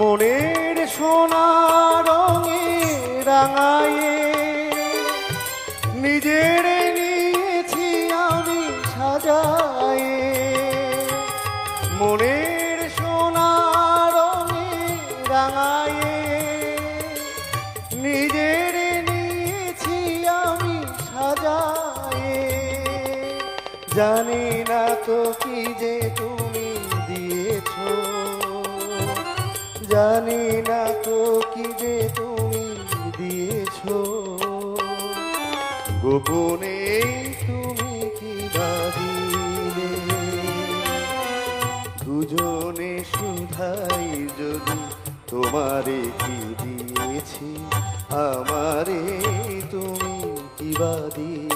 মনের সোনা রঙে রাঙায়ে, নিজের নিয়েছি আমি সাজায়ে। মনের সোনা রঙে রাঙায়ে, নিজের নিয়েছি আমি সাজায়ে। জানি না তো কি যে তুমি জানি না তো কি যে তুমি দিয়েছ। গোপনে তুমি কি ভাবিলে? দুজনে শুধাই যদি তোমারে কি দিয়েছি, আমারে তুমি কি বা দিলে?